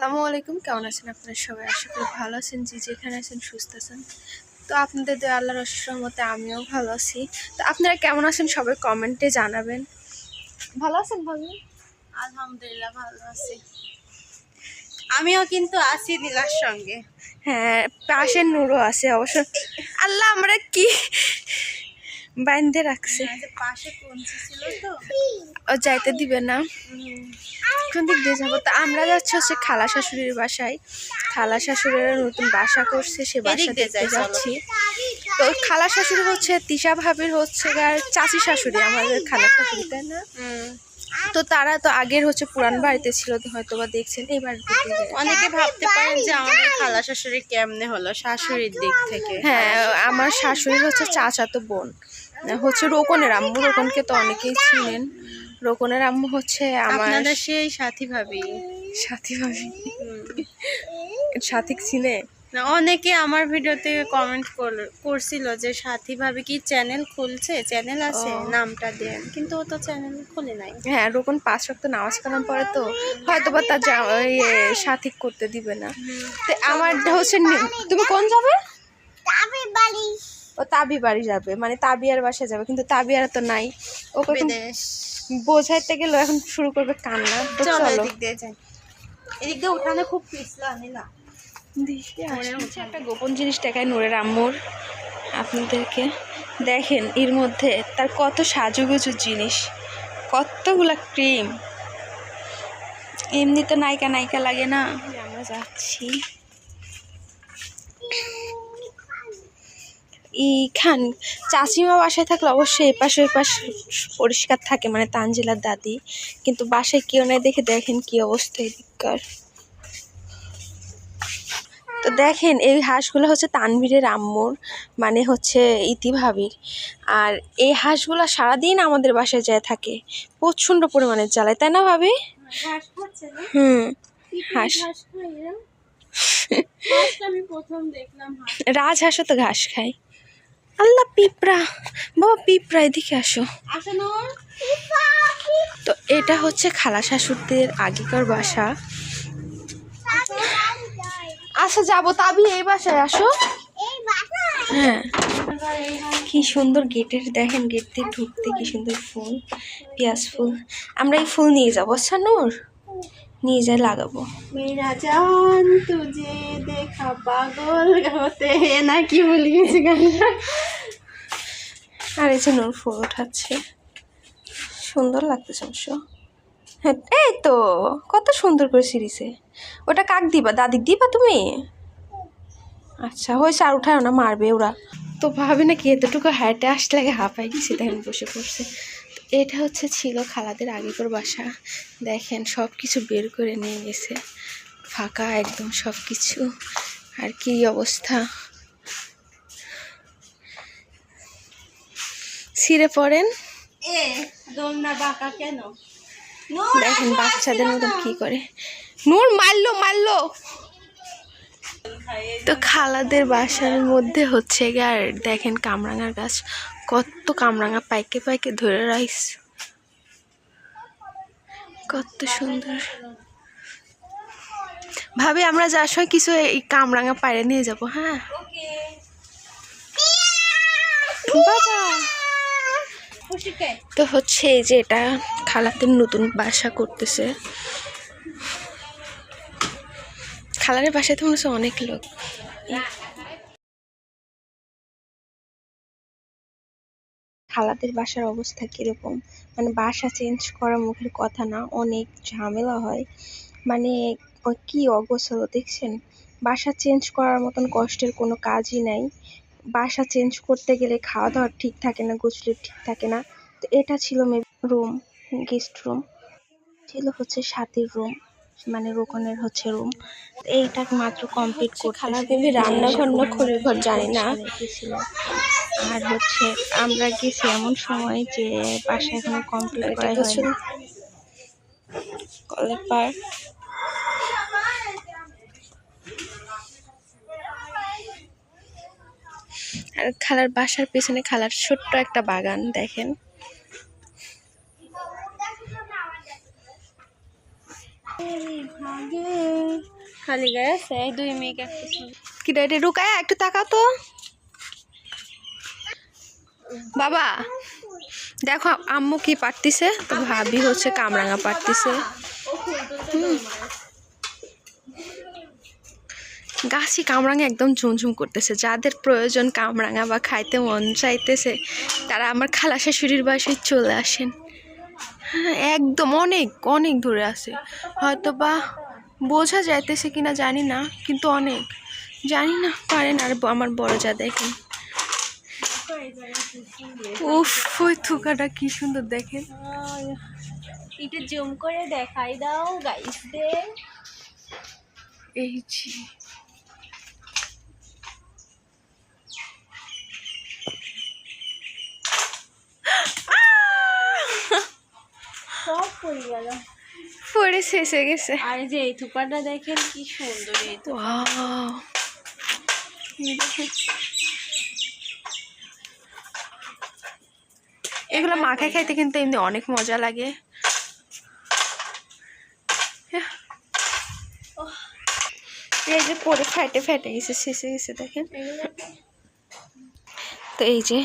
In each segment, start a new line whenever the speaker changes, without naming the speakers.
আসসালামু আলাইকুম। কেমন আছেন আপনারা সবাই? আশা করি ভালো আছেন যে যেখানে আছেন সুস্থ আছেন। তো আপনাদের দয়া আল্লাহর অশেষ মতে আমিও ভালো আছি। তো আপনারা কেমন আছেন সবাই কমেন্টে জানাবেন। ভালো আছেন ভাবি?
আলহামদুলিল্লাহ ভালো আছি। আমিও কিন্তু আছি নীলার সঙ্গে।
হ্যাঁ পাশের নুরো আছে অবশ্য। আল্লাহ আমরা কি বাইন্ধে রাখছে।
এই যে পাশে পৌঁছে ছিল তো।
ও যাইতে দিবে না। কোন দিক দিয়ে যাব? তো আমরা যাচ্ছি হচ্ছে খালা শাশুড়ির বাসায়। খালা শাশুড়িরা নতুন বাসা করছে সে বাসা দেখতে যাচ্ছি। তো খালা শাশুড়ি হচ্ছে তিশা ভাবির হচ্ছে আর চাচি শাশুড়ি আমাদের খালা শাশুড়ি তাই না? তো তারা তো আগের হচ্ছে পুরান বাড়িতে ছিল তো হয়তো বা দেখছেন এই বাড়িতে
অনেকে ভাবতে পারেন যে আমাদের খালা শাশুড়ি কেমনে হলো শাশুড়ির দিক থেকে।
হ্যাঁ আমার শাশুড়ি হচ্ছে চাচাতো বোন। হচ্ছে রোকনের আম্মু। রোকনকে তো অনেকেই চিনেন। রোকনের আম্মু হচ্ছে আমার
সেই সাথী ভাবি।
সাথী ভাবি। সাথী চিনে?
অনেকে আমার ভিডিওতে কমেন্ট করছিল যে সাথী ভাবে কি চ্যানেল খুলছে? চ্যানেল আছে? নামটা দেন। কিন্তু ও তো চ্যানেল খুলে নাই।
হ্যাঁ রোকন পাঁচ রক্ত নামাজ কালাম পরে তো। হয়তো বা তার ইয়ে সাথী করতে দিবে না। তো আমার হচ্ছে তুমি কোন যাবে? ও তাবি বাড়ি যাবে মানে তাবিয়ার বাসায় যাবে কিন্তু তাবিয়ার তো নাই। ওকে বোঝাইতে গেলে এখন শুরু করবে কান্না
চলো এদিক দিয়ে যাই। এদিক দিয়ে উঠানে খুব পিছলা
দেখি একটা গোপন জিনিস দেখায় নূরের আম্মুর। আপনাদেরকে দেখেন এর মধ্যে তার কত সাজুগুজু জিনিস কতগুলা ক্রিম। এমনি তো নায়িকা নায়িকা লাগে না? আমরা যাচ্ছি। এইখান চাচিমা বাসায় থাকলে অবশ্যই এপাশ ওই পাশ পরিষ্কার থাকে মানে তানজিলার দাদি। কিন্তু বাসায় কেউ নাই দেখে দেখেন কি অবস্থা এদিককার। তো দেখেন এই হাঁসগুলো হচ্ছে তানভীরের আম্মুর মানে হচ্ছে ইতি ভাবির। আর এই হাঁসগুলো সারাদিন আমাদের বাসায় যায় থাকে প্রচণ্ড পরিমাণে জ্বালায় তাই না ভাবি? হুম হাঁস। রাজহাঁসও তো ঘাস খায়। আল্লাহ পিঁপড়া, বাবা পিঁপড়া, এদিকে আসো। তো এটা হচ্ছে খালা শাশুড়দের আগেকার বাসা। আচ্ছা যাব তাবি, এই বাসায় আসো। হ্যাঁ। কি সুন্দর গেটের, দেখেন গেট দিয়ে ঢুকতে কি সুন্দর ফুল, পেঁয়াজ ফুল। আমরা এই ফুল নিয়ে যাব আচ্ছা নূর? নিয়ে যাই লাগাবো।
জান তুঝে দেখা পাগল হতে না কি ভুলে গেছি
আর এই যে নূর ফুল উঠাচ্ছে। সুন্দর লাগতেছে অবশ্য। হ্যাঁ এই তো, কত সুন্দর করে সিরিজে ওটা কাক দিবা দাদিক দিবা তুমি? আচ্ছা হয়েছে আর উঠায় না, মারবে ওরা। তো ভাবি না কি এতটুকু হাইটে আসলে আগে হাঁপাই গেছে দেখেন বসে পড়ছে। এটা হচ্ছে ছিল খালাদের আগেকার বাসা। দেখেন সব কিছু বের করে নিয়ে গেছে। ফাঁকা একদম সব কিছু আর কি অবস্থা? ছিঁড়ে পড়েন। দেখেন বাচ্চাদের মতন কি করে। নূর মারলো মারলো। তো খালাদের বাসার মধ্যে হচ্ছে গিয়ে আর দেখেন কামরাঙার গাছ কত কামরাঙা পাইকে পাইকে ধরে রাইস। কত সুন্দর। ভাবি আমরা যার সময় কিছু এই কামরাঙা পাড়ে নিয়ে যাব হ্যাঁ? বাবা তো হচ্ছে এই যে এটা খালাদের নতুন বাসা করতেছে। খালারের বাসায় তো মনে হচ্ছে অনেক লোক। খালাদের বাসার অবস্থা কীরকম? মানে বাসা চেঞ্জ করা মুখের কথা না, অনেক ঝামেলা হয়। মানে কি অগোছালো, দেখছেন? বাসা চেঞ্জ করার মতন কষ্টের কোনো কাজই নাই। বাসা চেঞ্জ করতে গেলে খাওয়া দাওয়া ঠিক থাকে না গোছলে ঠিক থাকে না। তো এটা ছিল মে রুম গেস্ট রুম ছিল হচ্ছে সাথীর রুম মানে রোকনের হচ্ছে রুম এইটা মাত্র কমপ্লিট করতে খালা দেবী রান্নাঘর না খড়ির ঘর জানি না। আর হচ্ছে আমরা গেছি এমন সময় যে বাসা এখনও কমপ্লিট করা হয়েছিল কলের পার আর খালার বাসার পেছনে খালার ছোট্ট একটা বাগান, দেখেন।
খালি দুই মেয়েকে
কি রে রুকায়া, একটু তাকাও তো। বাবা, দেখো, আম্মু কি পারতিছে? তো ভাবি হচ্ছে কামরাঙা পারতিছে। গাছি কামরাঙা একদম ঝুমঝুম করতেছে। যাদের প্রয়োজন কামরাঙা বা খাইতে মন চাইতেছে তারা আমার খালা শাশুড়ির বাসায় চলে আসেন। হ্যাঁ একদম অনেক অনেক দূরে আছে। হয়তো বা বোঝা যাইতেছে কিনা জানি না কিন্তু অনেক। জানি না পারেন আর আমার বড় যা দেখেন। উফ ওই থুকাটা কি সুন্দর দেখেন।
একটু জুম করে দেখাই দাও গাইসদের
এই যে
সব পড়ে গেল
পরে শেষ গেছে।
আর এই যে এই থুপাটা দেখেন কি সুন্দর এই তো.
এগুলো মাখায় খাইতে কিন্তু এমনি অনেক মজা লাগে। এই যে পরে ফেটে ফেটে গেছে শেষে গেছে দেখেন। তো এই যে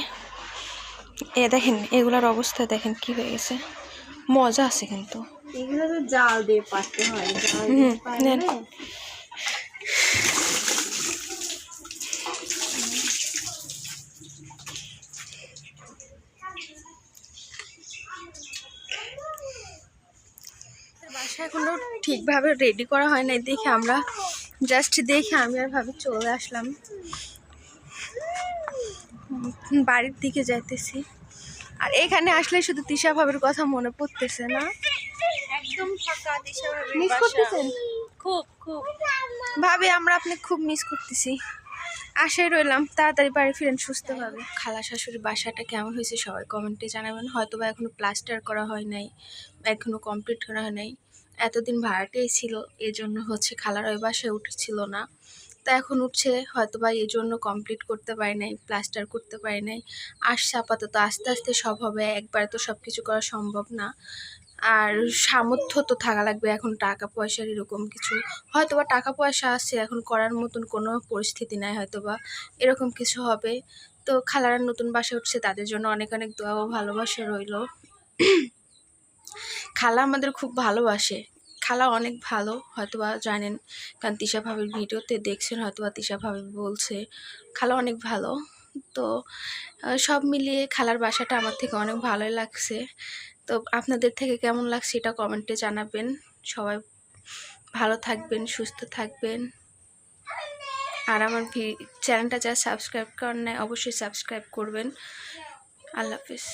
এ দেখেন এগুলার অবস্থা দেখেন কি হয়ে গেছে। মজা আছে কিন্তু।
এগুলো তো জাল দিয়ে পাততে হয়। জাল দিয়ে পাতলে
বাসা এখনও ঠিকভাবে রেডি করা হয় নাই। দেখে আমরা জাস্ট দেখে আমি আর ভাবে চলে আসলাম। বাড়ির দিকে যাইতেছি। আর এখানে আসলে শুধু তিশা ভাবের কথা মনে পড়তেছে না।
একদম ফাঁকা
মিস করতেছেন?
খুব খুব।
ভাবি আমরা আপনি খুব মিস করতেছি। আশায় রইলাম তাড়াতাড়ি বাড়ি ফিরেন সুস্থভাবে। খালা শাশুড়ির বাসাটা কেমন হয়েছে সবাই কমেন্টে জানাবেন। হয়তো বা এখনও প্লাস্টার করা হয় নাই এখনও কমপ্লিট করা হয় নাই। এতদিন ভাড়াটেই ছিল এজন্য হচ্ছে খালার ওই বাসায় উঠছিল না। তা এখন উঠছে হয়তো বা এই জন্য কমপ্লিট করতে পারি নাই প্লাস্টার করতে পারি নাই। আসছে আপাতত, আস্তে আস্তে সব হবে, একবারে তো সব কিছু করা সম্ভব না। আর সামর্থ্য তো থাকা লাগবে, এখন টাকা পয়সার এরকম কিছু। হয়তো বা টাকা পয়সা আছে, এখন করার মতন কোনো পরিস্থিতি নাই হয়তো বা এরকম কিছু হবে। তো খালারা নতুন বাসা উঠছে, তাদের জন্য অনেক অনেক দোয়া ও ভালোবাসা রইল। খালা আমাদের খুব ভালোবাসে। খালা অনেক ভালো। হয়তো বা জানেন, কারণ তিশা ভাবির ভিডিওতে দেখছেন হয়তো বা তিশা ভাবি বলছে, খালা অনেক ভালো। তো সব মিলিয়ে খালার বাসাটা আমার থেকে অনেক ভালোই লাগছে। তো আপনাদের থেকে কেমন লাগছে এটা কমেন্টে জানাবেন। সবাই ভালো থাকবেন, সুস্থ থাকবেন। আর আমার চ্যানেলটা যারা সাবস্ক্রাইব করেন নাই, অবশ্যই সাবস্ক্রাইব করবেন। আল্লাহ হাফিজ।